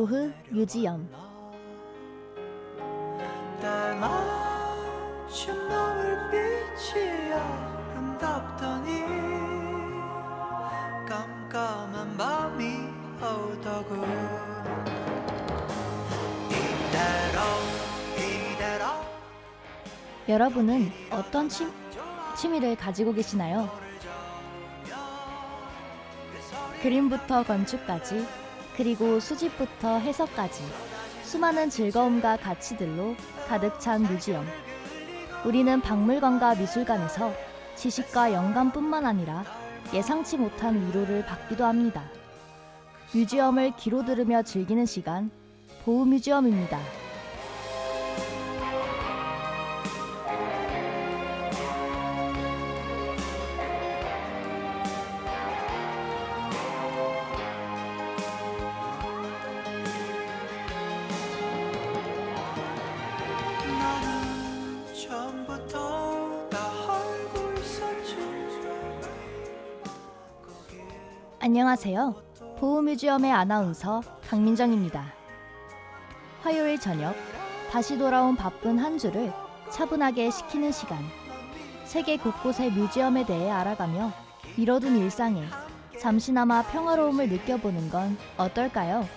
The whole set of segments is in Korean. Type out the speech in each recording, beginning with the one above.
보흐 뮤지엄 여러분은 어떤 취, 취미를 가지고 계시나요? 그림부터 건축까지 그리고 수집부터 해석까지 수많은 즐거움과 가치들로 가득 찬 뮤지엄. 우리는 박물관과 미술관에서 지식과 영감뿐만 아니라 예상치 못한 위로를 받기도 합니다. 뮤지엄을 귀로 들으며 즐기는 시간, 보우 뮤지엄입니다. 안녕하세요. 보우뮤지엄의 아나운서 강민정입니다. 화요일 저녁 다시 돌아온 바쁜 한 주를 차분하게 식히는 시간. 세계 곳곳의 뮤지엄에 대해 알아가며 미뤄둔 일상에 잠시나마 평화로움을 느껴보는 건 어떨까요?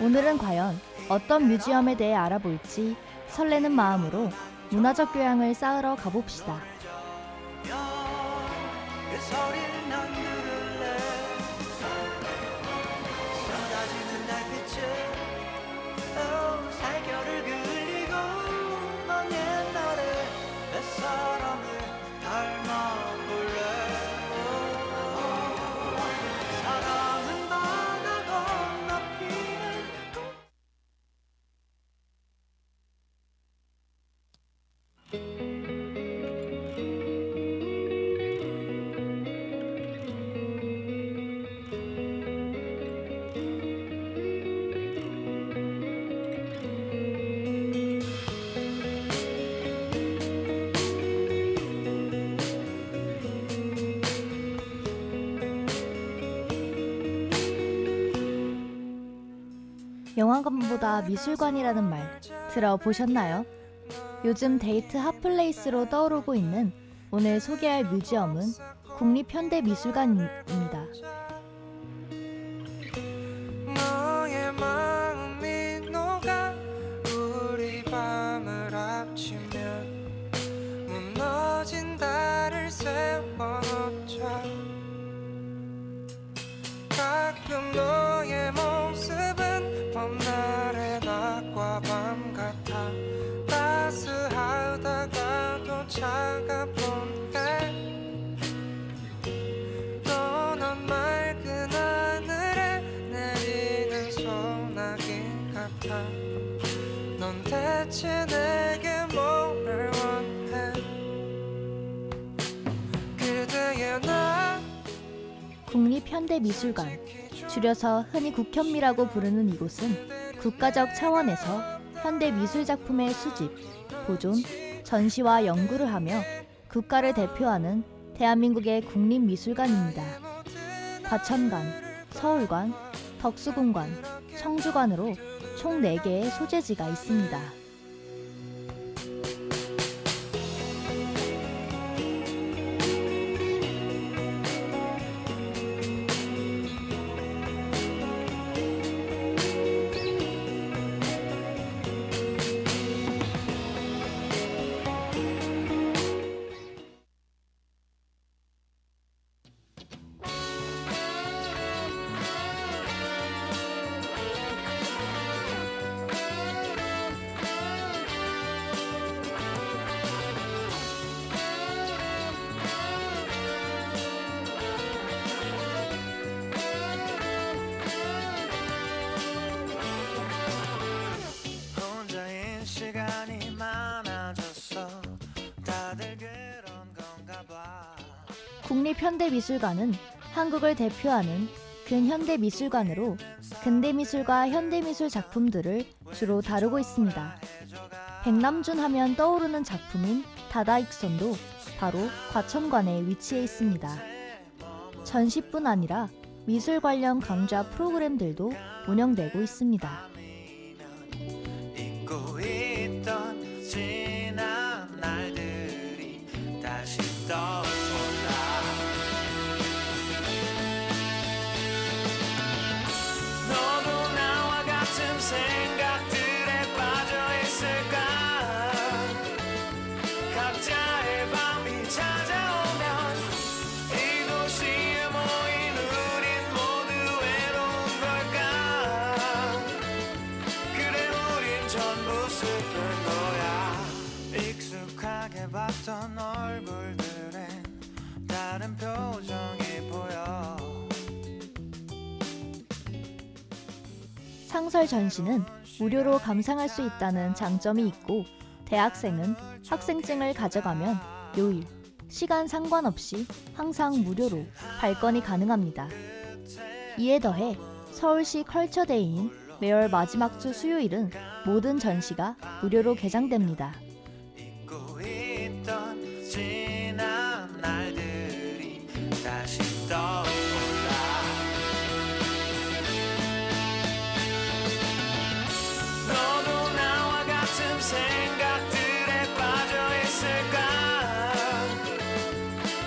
오늘은 과연 어떤 뮤지엄에 대해 알아볼지 설레는 마음으로 문화적 교양을 쌓으러 가봅시다. 영화관보다 미술관이라는 말 들어보셨나요? 요즘 데이트 핫플레이스로 떠오르고 있는 오늘 소개할 뮤지엄은 국립현대미술관입니다. 현대미술관, 줄여서 흔히 국현미라고 부르는 이곳은 국가적 차원에서 현대 미술 작품의 수집, 보존, 전시와 연구를 하며 국가를 대표하는 대한민국의 국립미술관입니다. 과천관, 서울관, 덕수궁관, 청주관으로 총 4개의 소재지가 있습니다. 현대미술관은 한국을 대표하는 근현대 미술관으로 근대 미술과 현대 미술 작품들을 주로 다루고 있습니다. 백남준 하면 떠오르는 작품인 다다익선도 바로 과천관에 위치해 있습니다. 전시뿐 아니라 미술 관련 강좌 프로그램들도 운영되고 있습니다. 상설 전시는 무료로 감상할 수 있다는 장점이 있고 대학생은 학생증을 가져가면 요일, 시간 상관없이 항상 무료로 발권이 가능합니다. 이에 더해 서울시 컬처데이인 매월 마지막 주 수요일은 모든 전시가 무료로 개장됩니다.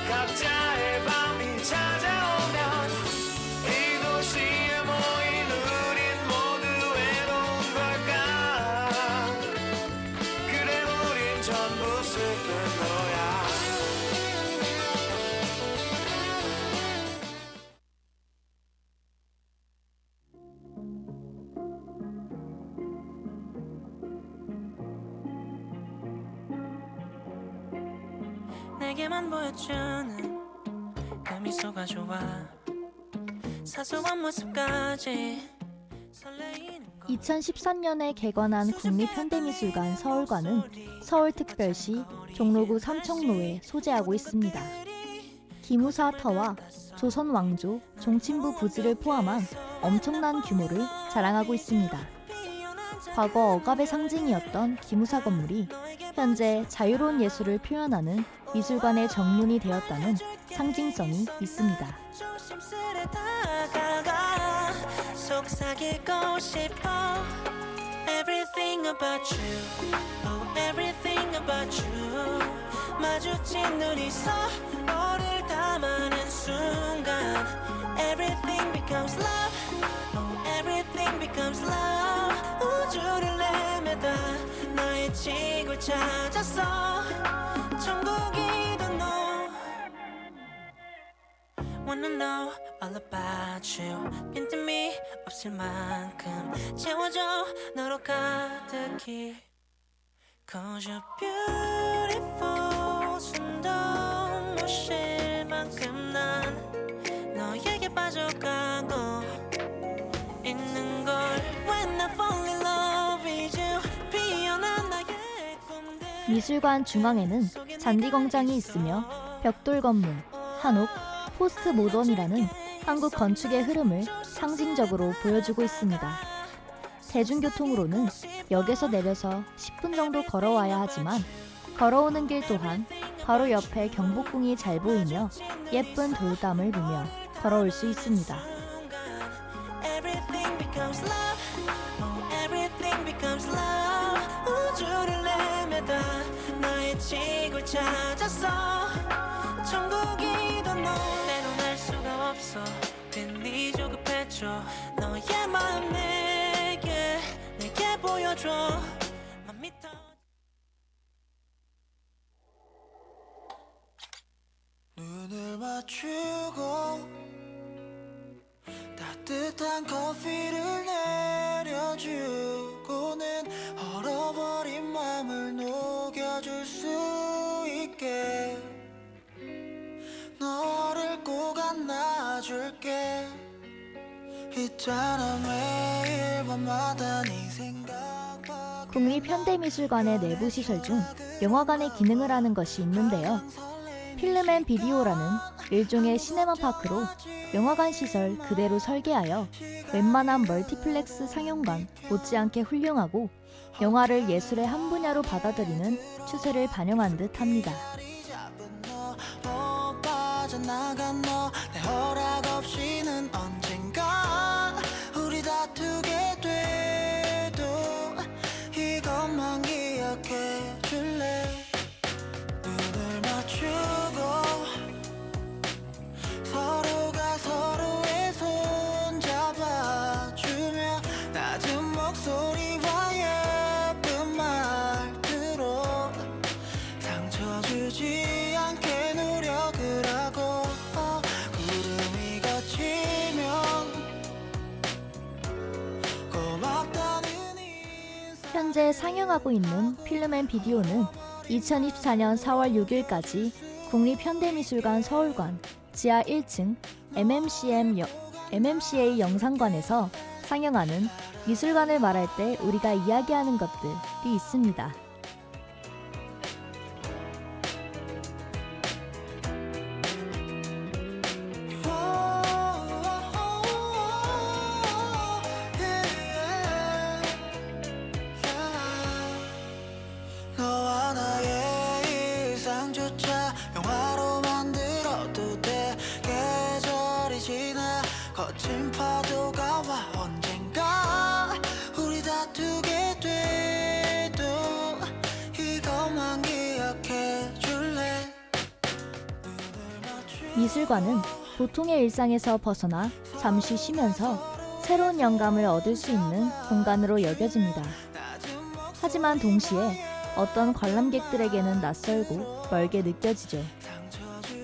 각자 사소한 모습까지 설레이는 것 2013년에 개관한 국립현대미술관 서울관은 서울특별시 종로구 삼청로에 소재하고 있습니다. 기무사 터와 조선 왕조 종친부 부지를 포함한 엄청난 규모를 자랑하고 있습니다. 과거 억압의 상징이었던 기무사 건물이 현재 자유로운 예술을 표현하는 미술관의 정문이 되었다는 상징성이 있습니다. 조심스레 다가가 속삭이고 싶어 Everything about you Oh everything about you 마주친 눈이 서로를 담아낸 순간 Everything becomes love Oh everything becomes love 우주를 내매다 너의 지구를 찾았어 천국이던 너 Wanna know all about you. 빈틈이 없을 만큼 채워줘 너로 가득히. Cause you're beautiful 숨도 못 쉴 만큼 난 너에게 빠져가고 있는 걸 When I fall in love with you 피어난 나의 꿈들. 미술관 중앙에는 잔디 광장이 있으며 벽돌 건물, 한옥, 포스트 모던이라는 한국 건축의 흐름을 상징적으로 보여주고 있습니다. 대중교통으로는 역에서 내려서 10분 정도 걸어와야 하지만 걸어오는 길 또한 바로 옆에 경복궁이 잘 보이며 예쁜 돌담을 보며 걸어올 수 있습니다. Love. 없어. 괜히 조급해져. 너의 마음 내게 내게 보여줘. 맘이 터. 눈을 맞추고 따뜻한 커피 국립현대미술관의 내부 시설 중 영화관의 기능을 하는 것이 있는데요. 필름앤 비디오라는 일종의 시네마 파크로 영화관 시설 그대로 설계하여 웬만한 멀티플렉스 상영관 못지않게 훌륭하고 영화를 예술의 한 분야로 받아들이는 추세를 반영한 듯 합니다. 잡은 너, 어, 빠져나간 너, 내 허락 없이 상영하고 있는 필름 앤 비디오는 2024년 4월 6일까지 국립현대미술관 서울관 지하 1층 MMCM 여, MMCA 영상관에서 상영하는 미술관을 말할 때 우리가 이야기하는 것들이 있습니다. 미술관은 보통의 일상에서 벗어나 잠시 쉬면서 새로운 영감을 얻을 수 있는 공간으로 여겨집니다. 하지만 동시에 어떤 관람객들에게는 낯설고 멀게 느껴지죠.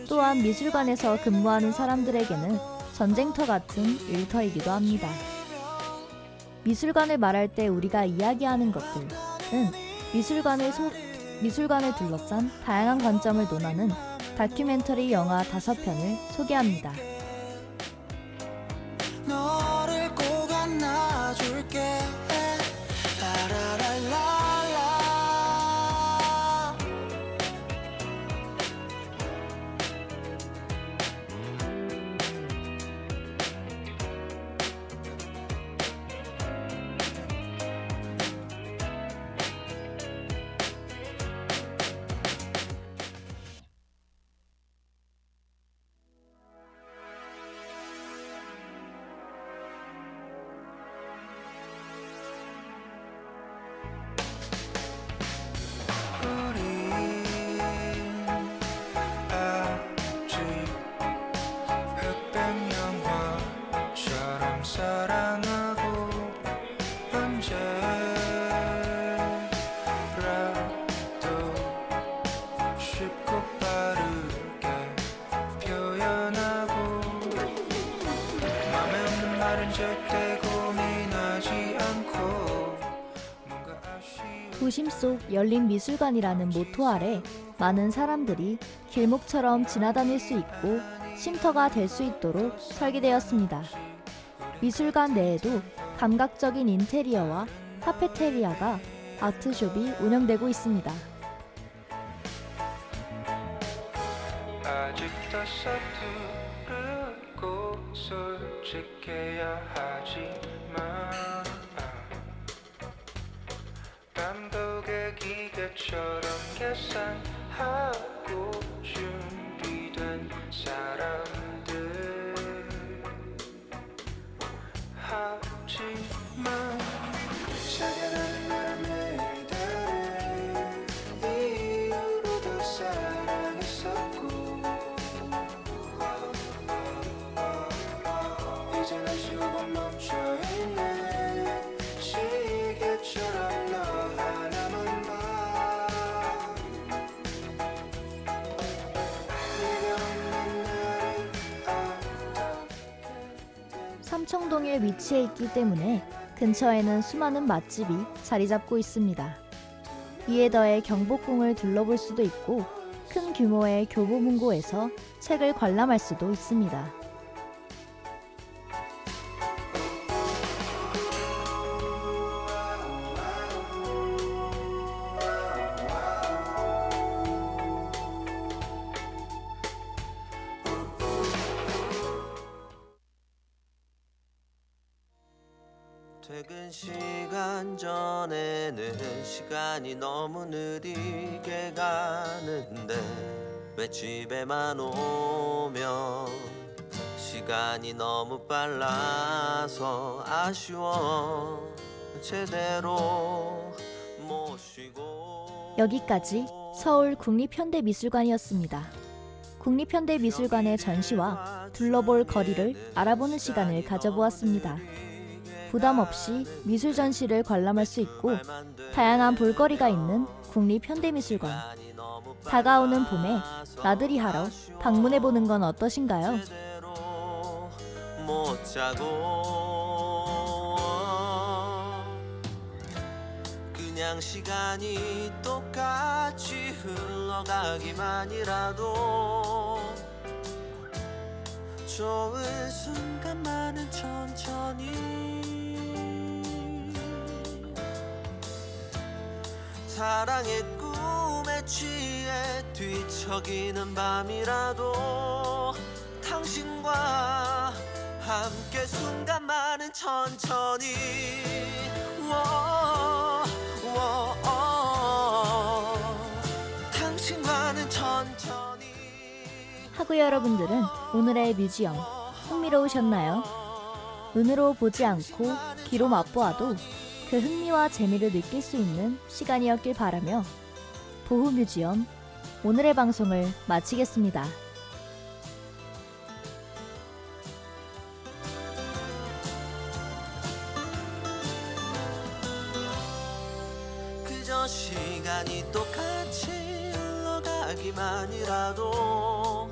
또한 미술관에서 근무하는 사람들에게는 전쟁터 같은 일터이기도 합니다. 미술관을 말할 때 우리가 이야기하는 것들은 미술관을 소, 미술관을 둘러싼 다양한 관점을 논하는 다큐멘터리 영화 다섯 편을 소개합니다. 도심 속 열린 미술관이라는 모토 아래 많은 사람들이 길목처럼 지나다닐 수 있고 쉼터가 될 수 있도록 설계되었습니다. 미술관 내에도 감각적인 인테리어와 카페테리아가 아트숍이 운영되고 있습니다. 기계처럼 계산하고 준비된 사람 삼청동에 위치해 있기 때문에 근처에는 수많은 맛집이 자리 잡고 있습니다. 이에 더해 경복궁을 둘러볼 수도 있고 큰 규모의 교보문고에서 책을 관람할 수도 있습니다. 시간이 너무 빨라서 아쉬워 제대로 못 쉬고 여기까지 서울 국립현대미술관이었습니다. 국립현대미술관의 전시와 둘러볼 거리를 알아보는 시간을 가져보았습니다. 부담 없이 미술 전시를 관람할 수 있고 다양한 볼거리가 있는 국립현대미술관. 다가오는 봄에 나들이 하러 방문해 보는 건 어떠신가요? 못 자고 그냥 시간이 똑같이 흘러가기만이라도 좋은 순간만은 천천히 사랑의 꿈에 취해 뒤척이는 밤이라도 당신과 함께 순간만은 천천히. 당신과는 천천히 하구 여러분들은 오늘의 뮤지엄 흥미로우셨나요? 눈으로 보지 않고 귀로 맛보아도 그 흥미와 재미를 느낄 수 있는 시간이었길 바라며 보후 뮤지엄 오늘의 방송을 마치겠습니다. 흘러가기만이라도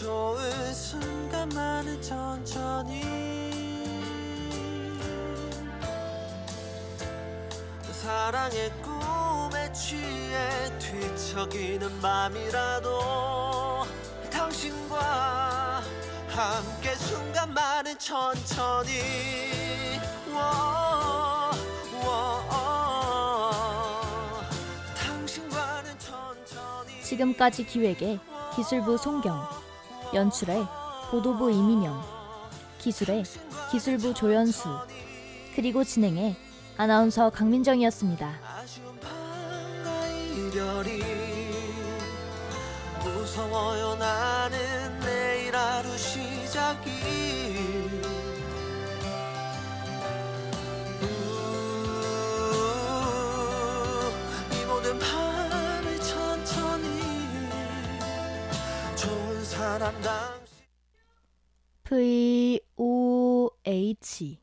좋은 순간만은 천천히 사랑의 꿈에 취해 뒤척이는 밤이라도 당신과 함께 순간만은 천천히 지금까지 기획의 기술부 송경, 연출의 보도부 이민영, 기술의 기술부 조연수, 그리고 진행의 아나운서 강민정이었습니다. 무서워요 나는 내일 하루 시작이 사람 당신. V O H